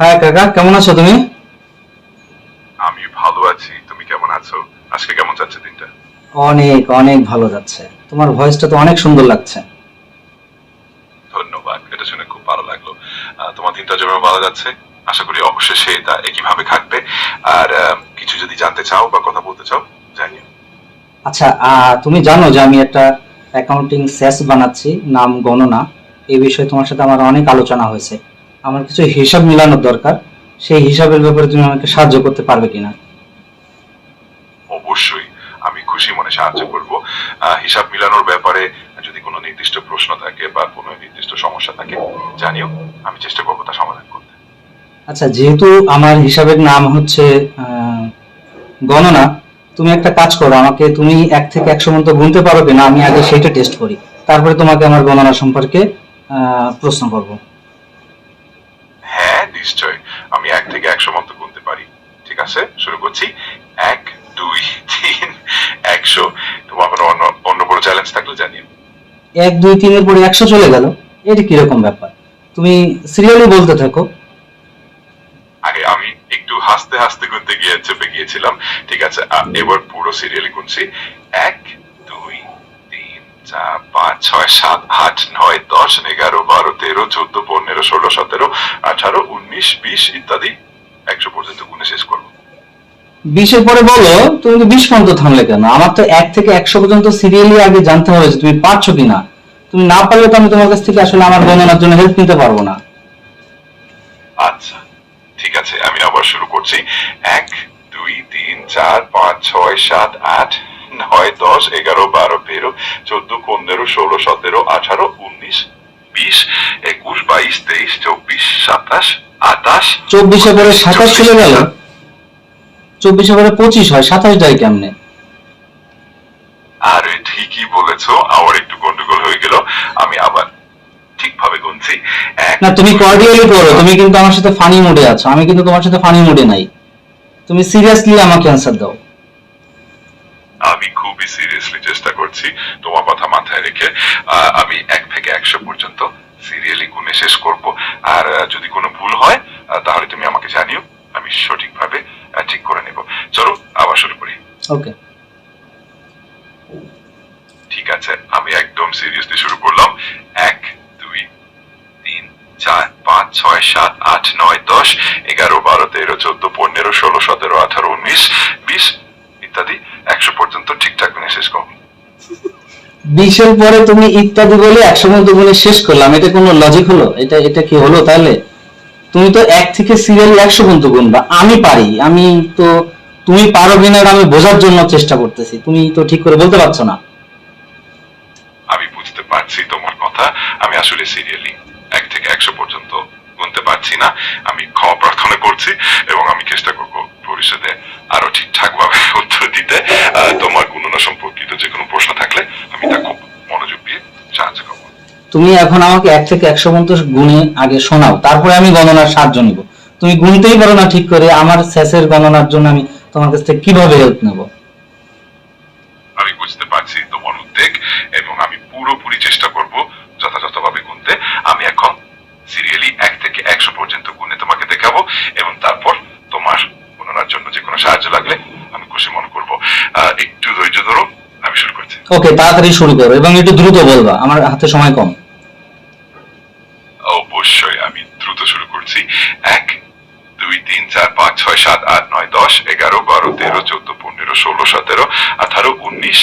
হ্যাঁ কাকা কেমন আছো তুমি? আমি ভালো আছি তুমি কেমন আছো? আজকে কেমন যাচ্ছে দিনটা? অনেক অনেক ভালো যাচ্ছে। তোমার ভয়েসটা তো অনেক সুন্দর লাগছে। ধন্যবাদ এটা শুনে খুব ভালো লাগল। তোমার দিনটা ভালো যাচ্ছে আশা করি অবশ্যই সে তা একইভাবে থাকবে। আর কিছু যদি জানতে চাও বা কথা বলতে চাও জানিও। আচ্ছা তুমি জানো যে আমি একটা অ্যাকাউন্টিং সেস বানাচ্ছি নাম গণনা। এই বিষয়ে তোমার সাথে আমার অনেক আলোচনা হয়েছে। আমার কিছু হিসাব মিলানোর দরকার। সেই হিসাবের ব্যাপারে তুমি আমাকে সাহায্য করতে পারবে কিনা? অবশ্যই। আমি খুশি মনে সাহায্য করব। হিসাব মিলানোর ব্যাপারে যদি কোনো নির্দিষ্ট প্রশ্ন থাকে বা কোনো নির্দিষ্ট সমস্যা থাকে জানিও। আমি চেষ্টা করব তা সমাধান করতে। আচ্ছা যেহেতু আমার হিসাবের নাম হচ্ছে গণনা তুমি একটা কাজ করো। আমাকে তুমি এক থেকে একশো পর্যন্ত গুনতে পারো কিনা আমি আগে সেইটা টেস্ট করি। তারপরে তোমাকে আমার গণনা সম্পর্কে আহ, প্রশ্ন করব। নিশ্চয়। আমি এক থেকে একশো মতো গুনতে পারি। ঠিক আছে? শুরু করছি। এক দুই তিন একশো। তোমার কোনো অন্য অন্য কোনো চ্যালেঞ্জ থাকলে জানিও। এক দুই তিনের পরে একশো চলে গেল। এটা কীরকম ব্যাপার? তুমি সিরিয়ালি বলতে থাকো। আগে আমি একটু হাসতে হাসতে গুনতে গিয়ে চেপে গিয়েছিলাম। ঠিক আছে এবার পুরো সিরিয়ালি গুনছি। এক চার পাঁচ ছয় সাত আট নয় দশ এগারো বারো তেরো চোদ্দ পনেরো ষোলো সতেরো আঠারো উনিশ বিশ ইত্যাদি একশো পর্যন্ত গুনে শেষ করব। বিশের পরে বলো তুমি তো বিশ পর্যন্ত থামলে কেন? আমার তো এক থেকে একশো পর্যন্ত সিরিয়ালি আগে জানতে হবে যে তুমি পারছ কিনা। তুমি না পারলে তো আমি তোমার কাছ থেকে আসলে আমার গণনার জন্য হেল্প নিতে পারব না। আচ্ছা ঠিক আছে আমি আবার শুরু করছি। এক দুই তিন চার পাঁচ ছয় সাত আট নয় দশ এগারো বারো তেরো চোদ্দ পনেরো ষোলো সতেরো আঠারো উনিশ বিশ একুশ বাইশ তেইশ চব্বিশ সাতাশ আঠাশ চব্বিশে পরে সাতাশ চলে গেল চব্বিশে পরে পঁচিশ হয় সাতাশ যায় কেমনে? আরে ঠিকই বলেছ আমার একটু গন্ডগোল হয়ে গেল আমি আবার ঠিকভাবে গুনছি। না তুমি কর্ডিয়ালি করো তুমি কিন্তু আমার সাথে ফানি মুডে আছো আমি কিন্তু তোমার সাথে ফানি মুডে নাই। তুমি সিরিয়াসলি আমাকে অ্যান্সার দাও। কথা মাথায় রেখে আমি এক থেকে একশো পর্যন্ত সিরিয়ালি গুনে শেষ করব। আর যদি কোনো ভুল হয় তাহলে তুমি আমাকে জানিও আমি সঠিকভাবে ঠিক করে নেব। চলো আবার শুরু করি। ওকে। ঠিক আছে আমি একদম সিরিয়াসলি শুরু করলাম। এক দুই তিন চার পাঁচ ছয় সাত আট নয় দশ এগারো বারো তেরো চোদ্দ পনেরো ষোলো সতেরো আঠারো উনিশ বিশ ইত্যাদি। একশো পর্যন্ত ঠিকঠাক গুনে শেষ করব। বিশের পরে তুমি ইত্যাদি বলে একশো মধ্যে বলে শেষ করলাম। এটা কোনো লজিক হলো? এটা এটা কি হলো তাহলে? তুমি তো এক থেকে সিরিয়ালি একশো পর্যন্ত গুনবা। আমি পারি। আমি তো, তুমি পারো কিনা আমি বোঝার জন্য চেষ্টা করতেছি। তুমি তো ঠিক করে বলতে পারছ না। আমি বুঝতে পারছি তোমার কথা। আমি আসলে সিরিয়ালি এক থেকে একশো পর্যন্ত গুনতে পারছি না। আমি ক্ষমা প্রার্থনা করছি এবং আমি চেষ্টা করব ভবিষ্যতে আরও ঠিকঠাক ভাবে উত্তর দিতে। তোমার গণনা সম্পর্কিত যে কোনো প্রশ্ন থাকলে আমি তুমি এখন আমাকে এক থেকে একশো পর্যন্ত গুনে আগে শোনাও তারপরে আমি গণনার সাহায্য নিব। তুমি গুনতেই পারো না ঠিক করে আমার শেষের গণনার জন্য আমি তোমার কাছ থেকে কীভাবে হেল্প নেব? আমি বুঝতে পারছি তোমার উদ্বেগ এবং আমি পুরোপুরি চেষ্টা করব যথাযথভাবে গুনতে। আমি এখন সিরিয়ালি এক থেকে একশো পর্যন্ত গুনে তোমাকে দেখাবো এবং তারপর তোমার গণনার জন্য যে কোনো সাহায্য লাগলে আমি খুশি মনে করব। একটু ধৈর্য ধরো আমি শুরু করছি। ওকে তাড়াতাড়ি শুরু করো এবং একটু দ্রুত বলবা আমার হাতে সময় কম। আট নয় দশ, এগারো, বারো, তেরো, চোদ্দ, পনেরো, ষোলো, সতেরো, আঠারো, উনিশ,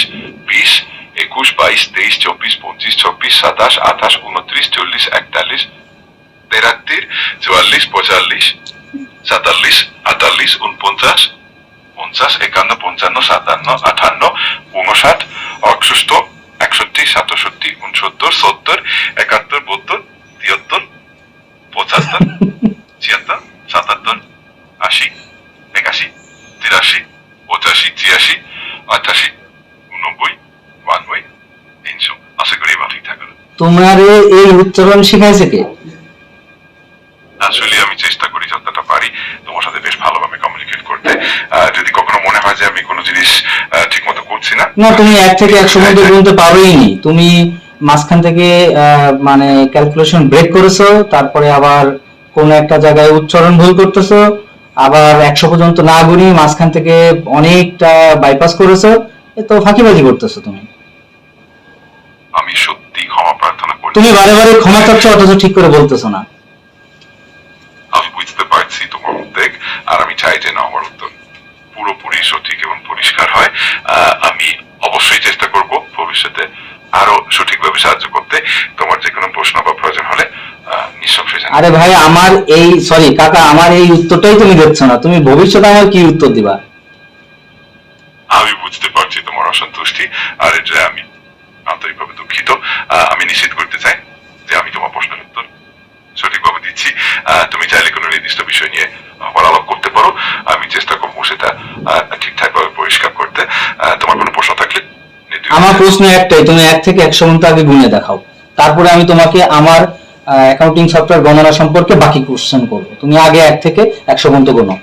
বিশ, একুশ, বাইশ, তেইশ, চব্বিশ, পঁচিশ, ছব্বিশ, সাতাশ, আঠাশ, উনত্রিশ, চল্লিশ, একতাল্লিশ তেরাত্রিশ চুয়াল্লিশ, পঁয়তাল্লিশ, সাতাল্লিশ আটাল্লিশ উনপঞ্চাশ পঞ্চাশ, একান্ন, পঞ্চান্ন, সাতান্ন, আঠান্ন উনষাট অষ্ট একষট্টি, সাতষট্টি, উনসত্তর, সত্তর, একাত্তর, বত্তর, তিয়াত্তর, পঁচাত্তর, ছিয়াত্তর, সাতাত্তর, আশি। তিরাশি পঁচাশি ছিয়াশি আঠাশি উনব্বই বানব্বই তিনশো। আশা করি ঠিক থাকবে তোমার এই উচ্চারণ শিখাইছে কে? আসলে আমি চেষ্টা করি যতটা পারি তোমার সাথে বেশ ভালোভাবে কমিউনিকেট করতে। আহ, যদি কখনো মনে হয় যে আমি কোনো জিনিস ঠিক মতো করছি না না তুমি এক থেকে একশো মধ্যে গুনতে পারোই নি। তুমি মাঝখান থেকে আহ, মানে ক্যালকুলেশন ব্রেক করেছ তারপরে আবার কোন একটা জায়গায় উচ্চারণ ভুল করতেছো আবার একশো পর্যন্ত না ঘুরি মাঝখান থেকে অনেকটা বাইপাস করেছ তো ফাঁকিবাজি করতেছো তুমি। আমি সত্যি ক্ষমা প্রার্থনা করি তুমি বারে বারে ক্ষমা চাচ্ছ অথচ ঠিক করে বলতেছো না। আরে ভাই আমার এই সরি কাকা আমার এই উত্তরটাই তুমি দিচ্ছ না। তুমি ভবিষ্যতে আমার কি উত্তর দিবা? আমি বুঝতে পারছি তোমার অসন্তুষ্টি আর এটা আমি আন্তরিকভাবে দুঃখিত। আমি নিশ্চিত করতে চাই যে আমি তোমার প্রশ্নের উত্তর সঠিকভাবে দিচ্ছি। তুমি চাইলে কোনো নির্দিষ্ট বিষয় নিয়ে আবার আলাপ করতে পারো। আমি চেষ্টা করব সেটা ঠিকঠাক ভাবে পরিষ্কার করতে। তোমার কোনো প্রশ্ন থাকলে আমার প্রশ্ন একটাই তুমি এক থেকে একশো পর্যন্ত আগে গুনে দেখাও। তারপরে আমি তোমাকে আমার অ্যাকাউন্টিং সফটওয়্যার গণনা সম্পর্কে বাকি কোশ্চেন করব। তুমি আগে এক থেকে একশো পর্যন্ত গোনো।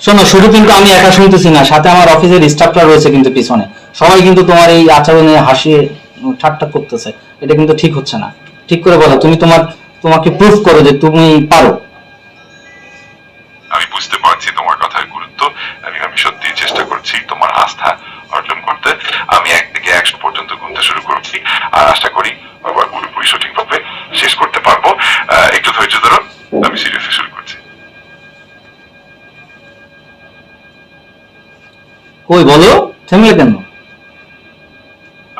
শোনো, শুধু কিন্তু আমি একা শুনতেছি না, সাথে আমার অফিসের স্টাফরা রয়েছে কিন্তু পিছনে। সবাই কিন্তু তোমার এই আচরণে হাসিয়ে ঠাট্টা করতেছে। এটা কিন্তু ঠিক হচ্ছে না। ঠিক করে বলো, তুমি তোমার, তোমাকে প্রুফ করো যে তুমি পারো। কই বলো? থেমলে কেন?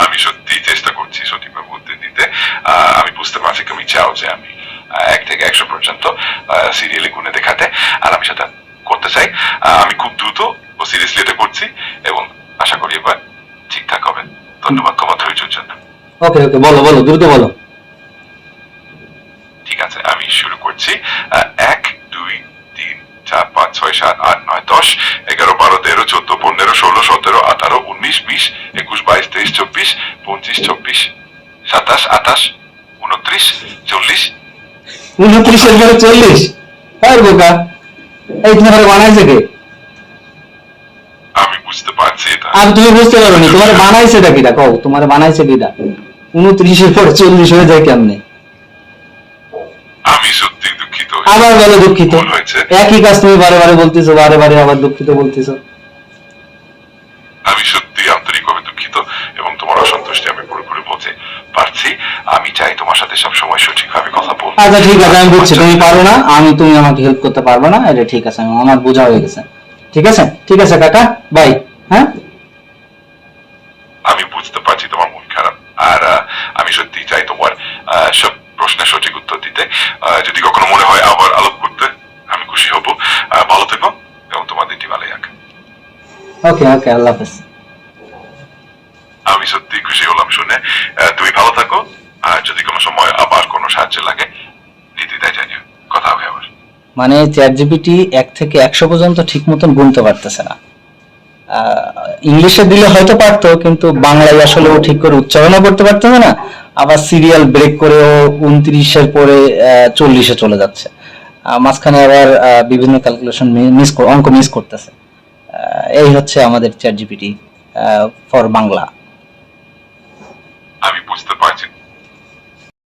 আমি সত্যি চেষ্টা করছি সঠিকভাবে উত্তর দিতে। আমি বুঝতে পারছি তুমি চাও যে আমি এক থেকে একশো পর্যন্ত সিরিয়ালে গুনে দেখাতে। আর আমি সেটা করতে চাই। আমি খুব দ্রুত ও সিরিয়াসলি এটা করছি এবং আশা করি এবার ঠিকঠাক হবে। ধন্যবাদ তোমার ধৈর্যের জন্য। ওকে ওকে বলো বলো দ্রুত বলো। ঠিক আছে আমি শুরু করছি। এক দুই তিন চার পাঁচ ছয় সাত আট নয় দশ এগারো বারো তেরো চোদ্দ পনেরো ষোলো সতেরো আঠারো উনিশ বিশ একুশ বাইশ তেইশ চব্বিশ পঁচিশ চব্বিশ সাতাশ আঠাশ উনত্রিশ চল্লিশ। উনত্রিশের পরে চল্লিশ। আর বোকা। বানাইছে কে? আমি বুঝতে পারছি এটা। আর তুমি বুঝতে পারো নি তোমার বানাইছে টা কিটা কও তোমার বানাইছে কিটা উনত্রিশের পরে চল্লিশ হয়ে যায় কেমনে? আমি সত্যি দুঃখিত আবার বলো দুঃখিত। একই কাজ তুমি বারে বারে বলতেছো বারে বারে আবার দুঃখিত বলতেছো। আমি সত্যি আন্তরিকভাবে দুঃখিত এবং তোমার অসন্তুষ্টি আমি পুরোপুরি বলতে পারছি। আমি চাই তোমার সাথে সবসময় সঠিকভাবে কথা বলতে। আচ্ছা ঠিক আছে আমি বুঝছি। তুমি পারো না আমি তুমি আমাকে হেল্প করতে পারবে না। এটা ঠিক আছে আমার বোঝা হয়ে গেছে। ঠিক আছে? ঠিক আছে কাকা। বাই হ্যাঁ? আমি বুঝতে পারছি তোমার মন খারাপ। আর আমি সত্যি চাই তোমার সব প্রশ্নের সঠিক উত্তর দিতে। যদি কখনো মনে হয় আবার আলাপ করতে আমি খুশি হব। ভালো থেকো এবং তোমার দিনটি ভালো যাক। ওকে ওকে আল্লাহ হাফেজ। লাগে। কথা হবে আবার মানে চ্যাট জিপিটি এক থেকে একশো পর্যন্ত ঠিক মতন গুনতে পারতেছে না। ইংলিশে দিলে হয়তো পারতো কিন্তু বাংলায় আসলে ও ঠিক করে উচ্চারণও করতে পারতেছে না। আবার সিরিয়াল ব্রেক করে ও উনত্রিশের পরে চল্লিশে চলে যাচ্ছে। মাঝখানে আবার বিভিন্ন ক্যালকুলেশন মিস অঙ্ক মিস করতেছে। এই হচ্ছে আমাদের চ্যাট জিপিটি ফর বাংলা। আমি বুঝতে পারছি